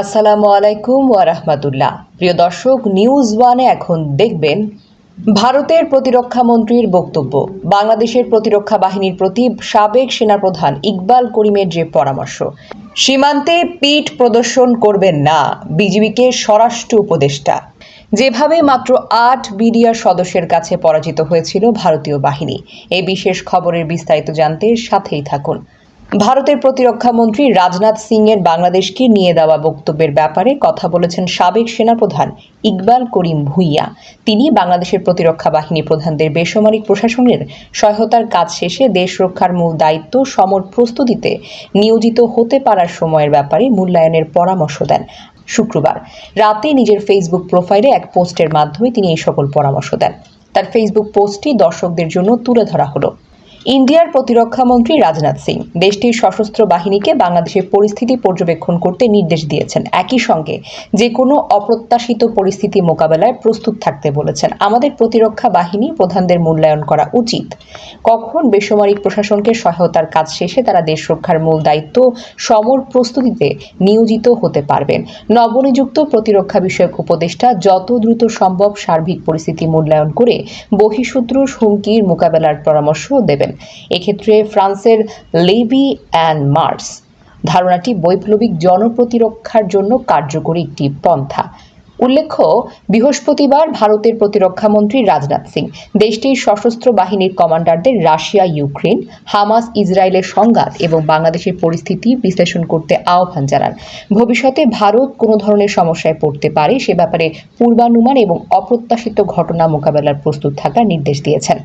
আসসালামু আলাইকুম ওয়ারাহমাতুল্লাহ প্রিয় দর্শক নিউজ ওয়ানে এখন দেখবেন ভারতের প্রতিরক্ষা মন্ত্রীর বক্তব্য। বাংলাদেশের প্রতিরক্ষা বাহিনীর প্রতি সাবেক সেনাপ্রধান ইকবাল করিমের যে পরামর্শ, সীমান্তে পিঠ প্রদর্শন করবেন না বিজিবিকে স্বরাষ্ট্র উপদেষ্টা। যেভাবে মাত্র আট বিডিআর সদস্যের কাছে পরাজিত হয়েছিল ভারতীয় বাহিনী এই বিশেষ খবরের বিস্তারিত জানতে সাথেই থাকুন। ভারতের প্রতিরক্ষা মন্ত্রী রাজনাথ সিং এর বাংলাদেশকে নিয়ে দেওয়া বক্তব্যের ব্যাপারে কথা বলেছেন সাবেক সেনাপ্রধান ইকবাল করিম ভুইয়া। তিনি বাংলাদেশের প্রতিরক্ষা বাহিনী প্রধানদের বেসামরিক প্রশাসনের সহায়তার কাজ শেষে দেশ রক্ষার মূল দায়িত্ব সমর প্রস্তুতিতে নিয়োজিত হতে পারার সময়ের ব্যাপারে মূল্যায়নের পরামর্শ দেন। শুক্রবার রাতে নিজের ফেসবুক প্রোফাইলে এক পোস্টের মাধ্যমে তিনি এই সকল পরামর্শ দেন। তার ফেসবুক পোস্টটি দর্শকদের জন্য তুলে ধরা হলো। ইন্ডিয়ার প্রতিরক্ষা মন্ত্রী রাজনাথ সিং। দেশটির সশস্ত্র বাহিনীকে বাংলাদেশের পরিস্থিতি পর্যবেক্ষণ করতে নির্দেশ দিয়েছেন। একই সঙ্গে যে কোনো অপ্রত্যাশিত পরিস্থিতি মোকাবেলায় প্রস্তুত থাকতে বলেছেন। আমাদের প্রতিরক্ষা বাহিনী প্রধানদের মূল্যায়ন করা উচিত। কখন বেসামরিক প্রশাসনকে সহায়তার কাজ শেষে তারা দেশ রক্ষার মূল দায়িত্ব সমর প্রস্তুতিতে নিয়োজিত হতে পারবেন। নবনিযুক্ত প্রতিরক্ষা বিষয়ক উপদেষ্টা যত দ্রুত সম্ভব সার্বিক পরিস্থিতি মূল্যায়ন করে বহিঃশত্রু হুমকির মোকাবেলার পরামর্শ দেবেন। এক্ষেত্রে ফ্রান্সের লেভি অ্যান্ড মার্স ধারণাটি বৈপ্লবিক জনপ্রতিরক্ষার জন্য কার্যকরী একটি পন্থা। উল্লেখ্য, বৃহস্পতিবার ভারতের প্রতিরক্ষা মন্ত্রী রাজনাথ সিং দেশটির সশস্ত্র বাহিনীর কমান্ডারদের রাশিয়া, ইউক্রেন, হামাস, ইসরায়েলের সংঘাত এবং বাংলাদেশের পরিস্থিতি বিশ্লেষণ করতে আহ্বান জানান। ভবিষ্যতে ভারত কোনো ধরনের সমস্যায় পড়তে পারে সে ব্যাপারে পূর্বানুমান এবং অপ্রত্যাশিত ঘটনা মোকাবেলার প্রস্তুত থাকার নির্দেশ দিয়েছেন।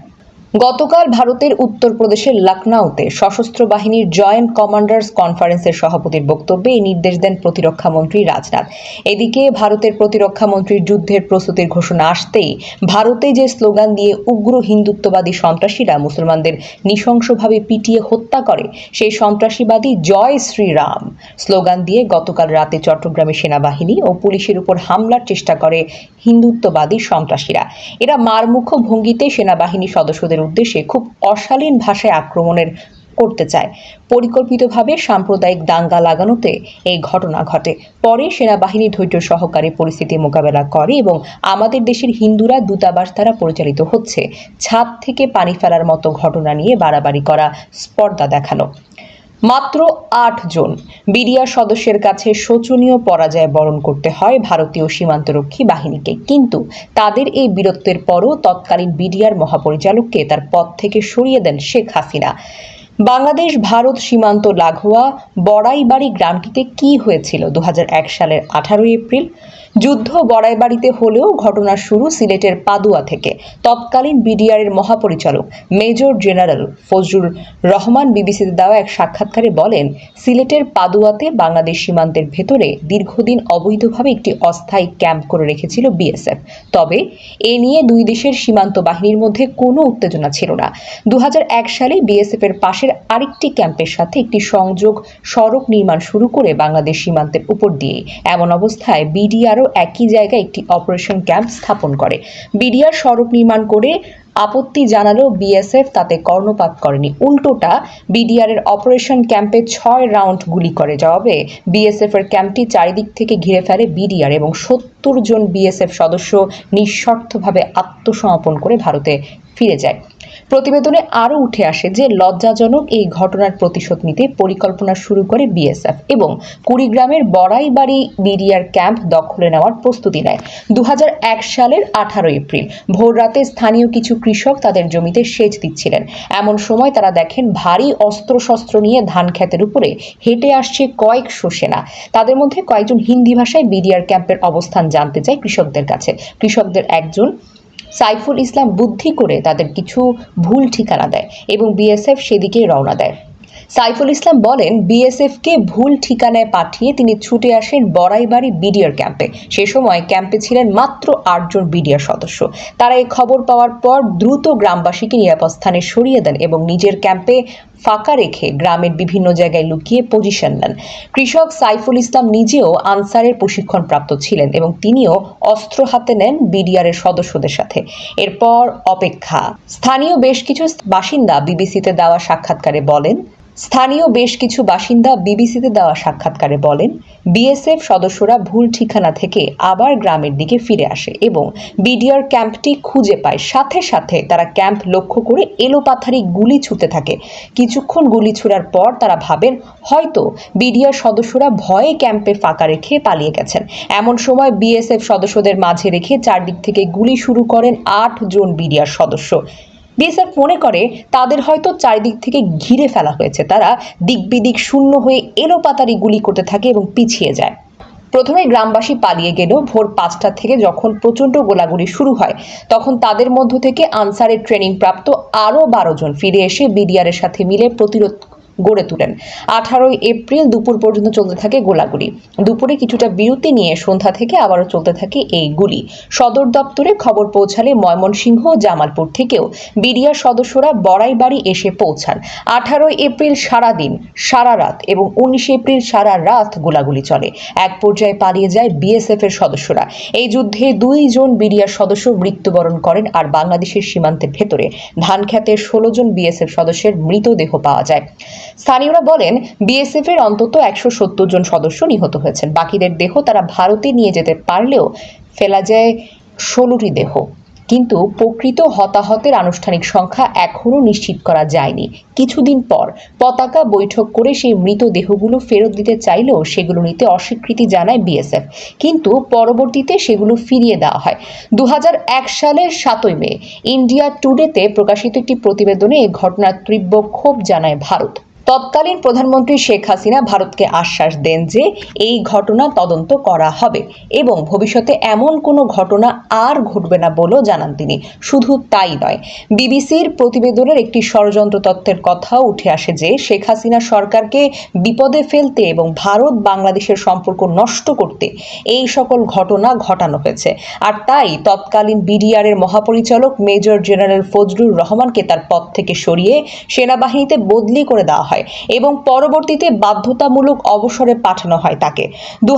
গতকাল ভারতের উত্তরপ্রদেশের লখনৌতে সশস্ত্র বাহিনীর জয়েন্ট কমান্ডার্স কনফারেন্সের সভাপতির বক্তব্যে এই নির্দেশ দেন প্রতিরক্ষা মন্ত্রী রাজনাথ। এদিকে ভারতের প্রতিরক্ষা মন্ত্রীর যুদ্ধের প্রস্তুতির ঘোষণা আসতেই ভারতে যে স্লোগান দিয়ে উগ্র হিন্দুত্ববাদী সন্ত্রাসীরা মুসলমানদের নৃশংসভাবে পিটিয়ে হত্যা করে, সেই সন্ত্রাসীবাদী জয় শ্রীরাম। স্লোগান দিয়ে গতকাল রাতে চট্টগ্রামে সেনাবাহিনী ও পুলিশের উপর হামলার চেষ্টা করে হিন্দুত্ববাদী সন্ত্রাসীরা। এরা মারমুখ্য ভঙ্গিতে সেনাবাহিনী সদস্যদের উদ্দেশ্যে খুব অশালীন ভাষায় আক্রমণের করতে চায়। পরিকল্পিতভাবে সাম্প্রদায়িক দাঙ্গা লাগানোতে এই ঘটনা ঘটে। পরে সেনাবাহিনী ধৈর্য সহকারে পরিস্থিতি মোকাবেলা করে এবং আমাদের দেশের হিন্দুরা দূতাবাস দ্বারা পরিচালিত হচ্ছে। ছাদ থেকে পানি ফেলার মতো ঘটনা নিয়ে বাড়াবাড়ি করা স্পর্ধা দেখানো মাত্র আট জন। বিডিআর সদস্যের কাছে শোচনীয় পরাজয় বরণ করতে হয় ভারতীয় সীমান্তরক্ষী বাহিনীকে। কিন্তু তাদের এই বীরত্বের পরও তৎকালীন বিডিআর মহাপরিচালককে তার পদ থেকে সরিয়ে দেন শেখ হাসিনা। বাংলাদেশ, ভারত সীমান্ত লাগোয়া বড়াইবাড়ি গ্রামটিতে কি হয়েছিল? দু হাজার এক সালের আঠারোই এপ্রিল যুদ্ধ বড়াইবাড়িতে হলেও ঘটনার শুরু সিলেটের পাদুয়া থেকে। তৎকালীন বিডিআর এর মহাপরিচালক, মেজর জেনারেল ফজলুর রহমান বিবিসিতে দেওয়া এক সাক্ষাৎকারে বলেন, সিলেটের পাদুয়াতে বাংলাদেশ সীমান্তের ভেতরে দীর্ঘদিন অবৈধভাবে একটি অস্থায়ী ক্যাম্প করে রেখেছিল বিএসএফ। তবে এ নিয়ে দুই দেশের সীমান্ত বাহিনীর মধ্যে কোনো উত্তেজনা ছিল না। দু হাজার এক সালে বিএসএফ এর পাশের আরেকটি ক্যাম্পের সাথে একটি সংযোগ সড়ক নির্মাণ শুরু করে বাংলাদেশ সীমান্তের উপর দিয়ে। এমন অবস্থায় বিডিআরও একই জায়গায় একটি অপারেশন ক্যাম্প স্থাপন করে। বিডিআর সড়ক নির্মাণ করে আপত্তি জানালেও বিএসএফ তাতে কর্ণপাত করেনি। উল্টোটা বিডিআর এর অপারেশন ক্যাম্পে ছয় রাউন্ড গুলি করে। জবাবে বিএসএফ এর ক্যাম্পটি চারিদিক থেকে ঘিরে ফেলে বিডিআর এবং সত্তর জন বিএসএফ সদস্য নিঃশর্তভাবে আত্মসমর্পণ করে ভারতে ফিরে যায়। প্রতিবেদনে আরও উঠে আসে যে, লজ্জাজনক এই ঘটনার প্রতিশোধ নিতে পরিকল্পনা শুরু করে বিএসএফ এবং কুড়িগ্রামের বড়াইবাড়ি বিডিআর ক্যাম্প দখলে নেওয়ার প্রস্তুতি নেয়। দুহাজার এক সালের আঠারো এপ্রিল ভোর রাতে স্থানীয় কিছু কৃষক তাদের জমিতে সেচ দিচ্ছিলেন। এমন সময় তারা দেখেন ভারী অস্ত্রশস্ত্র নিয়ে ধান ক্ষেতের উপরে হেঁটে আসছে কয়েক সেনা। তাদের মধ্যে কয়েকজন হিন্দি ভাষায় বিডিআর ক্যাম্পের অবস্থান জানতে চায় কৃষকদের কাছে। কৃষকদের একজন সাইফুল ইসলাম বুদ্ধি করে তাদের কিছু ভুল ঠিকানা দেয় এবং বিএসএফ সেদিকেই রওনা দেয়। সাইফুল ইসলাম বলেন, বিএসএফকে ভুল ঠিকানায় পাঠিয়ে তিনি ছুটে আসেন বড়াইবাড়ি বিডিআর ক্যাম্পে। সে সময় ক্যাম্পে ছিলেন মাত্র আটজন বিডিআর সদস্য। তারা এই খবর পাওয়ার পর দ্রুত গ্রামবাসীকে নিরাপদ স্থানে সরিয়ে দেন এবং নিজের ক্যাম্পে ফাঁকা রেখে গ্রামের বিভিন্ন জায়গায় লুকিয়ে পজিশন নেন। কৃষক সাইফুল ইসলাম নিজেও আনসারের প্রশিক্ষণপ্রাপ্ত ছিলেন এবং তিনিও অস্ত্র হাতে নেন বিডিআর এর সদস্যদের সাথে। এরপর অপেক্ষা। স্থানীয় বেশ কিছু বাসিন্দা বিবিসিতে দেওয়া সাক্ষাৎকারে বলেন স্থানীয় বেশ কিছু বাসিন্দা বিবিসিতে দেওয়া সাক্ষাৎকারে বলেন, বিএসএফ সদস্যরা ভুল ঠিকানা থেকে আবার গ্রামের দিকে ফিরে আসে এবং বিডিআর ক্যাম্পটি খুঁজে পায়। সাথে সাথে তারা ক্যাম্প লক্ষ্য করে এলোপাথারি গুলি ছুটতে থাকে। কিছুক্ষণ গুলি ছোড়ার পর তারা ভাবেন, হয়তো বিডিআর সদস্যরা ভয়ে ক্যাম্পে ফাঁকা রেখে পালিয়ে গেছেন। এমন সময় বিএসএফ সদস্যদের মাঝে রেখে চারদিক থেকে গুলি শুরু করেন আট জন বিডিআর সদস্য। বিএসএফ মনে করে তাদের হয়তো চারিদিক থেকে ঘিরে ফেলা হয়েছে। তারা দিক বিদিক শূন্য হয়ে এলোপাতারি গুলি করতে থাকে এবং পিছিয়ে যায়। প্রথমে গ্রামবাসী পালিয়ে গেল ভোর পাঁচটা থেকে যখন প্রচণ্ড গোলাগুলি শুরু হয়, তখন তাদের মধ্য থেকে আনসারের ট্রেনিং প্রাপ্ত আরও বারো জন। ফিরে এসে বিডিআরের সাথে মিলে প্রতিরোধ গড়ে তোলেন। আঠারোই এপ্রিল দুপুর পর্যন্ত চলতে থাকে গোলাগুলি। দুপুরে কিছুটা বিরতি নিয়ে সন্ধ্যা থেকে আবারও চলতে থাকে এই গুলি। সদর দপ্তরে খবর পৌঁছালে ময়মনসিংহ জামালপুর থেকেও বিডিআর সদস্যরা বড়াই বাড়ি এসে পৌঁছান। আঠারোই এপ্রিল সারা দিন সারা রাত এবং উনিশে এপ্রিল সারা রাত গোলাগুলি চলে। এক পর্যায়ে পালিয়ে যায় বিএসএফ এর সদস্যরা। এই যুদ্ধে দুইজন বিডিআর সদস্য মৃত্যুবরণ করেন আর বাংলাদেশের সীমান্তের ভেতরে ধানখ্যাতের ষোলো জন বিএসএফ সদস্যের মৃতদেহ পাওয়া যায়। স্থানীয়রা বলেন বিএসএফ এর অন্তত একশো সত্তর জন সদস্য নিহত হয়েছেন। বাকিদের দেহ তারা ভারতে নিয়ে যেতে পারলেও ফেলা যায় ষোলোটি দেহ। কিন্তু প্রকৃত হতাহতের আনুষ্ঠানিক সংখ্যা এখনও নিশ্চিত করা যায়নি। কিছুদিন পর পতাকা বৈঠক করে সেই মৃতদেহগুলো ফেরত দিতে চাইলেও সেগুলো নিতে অস্বীকৃতি জানায় বিএসএফ কিন্তু পরবর্তীতে সেগুলো ফিরিয়ে দেওয়া হয়। দু হাজার এক সালের সাতই মে, ইন্ডিয়া টুডেতে প্রকাশিত একটি প্রতিবেদনে এই ঘটনার তীব্র ক্ষোভ জানায় ভারত। তৎকালীন প্রধানমন্ত্রী শেখ হাসিনা ভারতকে আশ্বাস দেন যে এই ঘটনা তদন্ত করা হবে এবং ভবিষ্যতে এমন কোনো ঘটনা আর ঘটবে না বলেও জানান তিনি। শুধু তাই নয়, বিবিসির প্রতিবেদনের একটি ষড়যন্ত্র তত্ত্বের কথাও উঠে আসে যে শেখ হাসিনা সরকারকে বিপদে ফেলতে এবং ভারত বাংলাদেশের সম্পর্ক নষ্ট করতে এই সকল ঘটনা ঘটানো হয়েছে। আর তাই তৎকালীন বিডিআরের মহাপরিচালক মেজর জেনারেল ফজলুর রহমানকে তার পদ থেকে সরিয়ে সেনাবাহিনীতে বদলি করে দেওয়া হয়। এবং পরবর্তীতে বাধ্যতামূলক অবসরে পাঠানো হয় তাকে। দু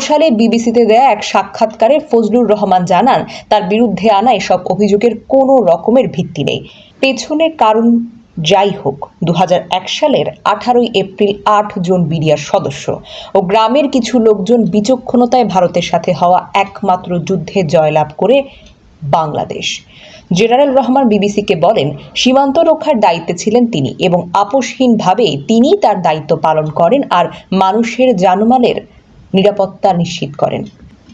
সালে বিবিসিতে দেয়া এক সাক্ষাৎকারে ফজলুর রহমান জানান, তার বিরুদ্ধে আনা এসব অভিযোগের কোনো রকমের ভিত্তি নেই। পেছনের কারণ যাই হোক দু হাজার এক সালের আঠারোই এপ্রিল আট জন বিডিআর সদস্য ও গ্রামের কিছু লোকজন বিচক্ষণতায় ভারতের সাথে হওয়া একমাত্র যুদ্ধে জয়লাভ করে বাংলাদেশ। জেনারেল রহমান বিবিসিকে বলেন, সীমান্ত রক্ষার দায়িত্বে ছিলেন তিনি এবং আপোষহীনভাবে তিনি তার দায়িত্ব পালন করেন আর মানুষের জানমালের নিরাপত্তা নিশ্চিত করেন।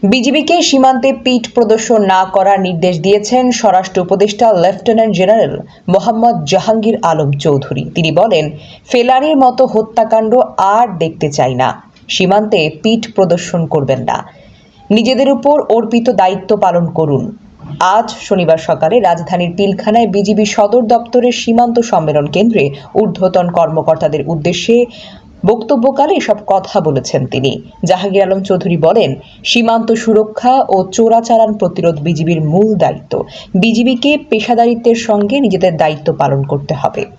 বিজিবিকে সীমান্তে পিঠ প্রদর্শন না করার নির্দেশ দিয়েছেন স্বরাষ্ট্র উপদেষ্টা লেফটেন্যান্ট জেনারেল মোহাম্মদ জাহাঙ্গীর আলম চৌধুরী। তিনি বলেন ফেলানির মতো হত্যাকাণ্ড আর দেখতে চাই না। সীমান্তে পিঠ প্রদর্শন করবেন না। নিজেদের উপর অর্পিত দায়িত্ব পালন করুন। আজ শনিবার সকালে রাজধানীর পিলখানায় বিজিবি সদর দপ্তরের সীমান্ত সম্মেলন কেন্দ্রে ঊর্ধ্বতন কর্মকর্তাদের উদ্দেশ্যে বক্তব্যকালে এসব কথা বলেছেন তিনি। জাহাঙ্গীর আলম চৌধুরী বলেন, সীমান্ত সুরক্ষা ও চোরাচালান প্রতিরোধ বিজিবির মূল দায়িত্ব। বিজিবিকে পেশাদারিত্বের সঙ্গে নিজেদের দায়িত্ব পালন করতে হবে।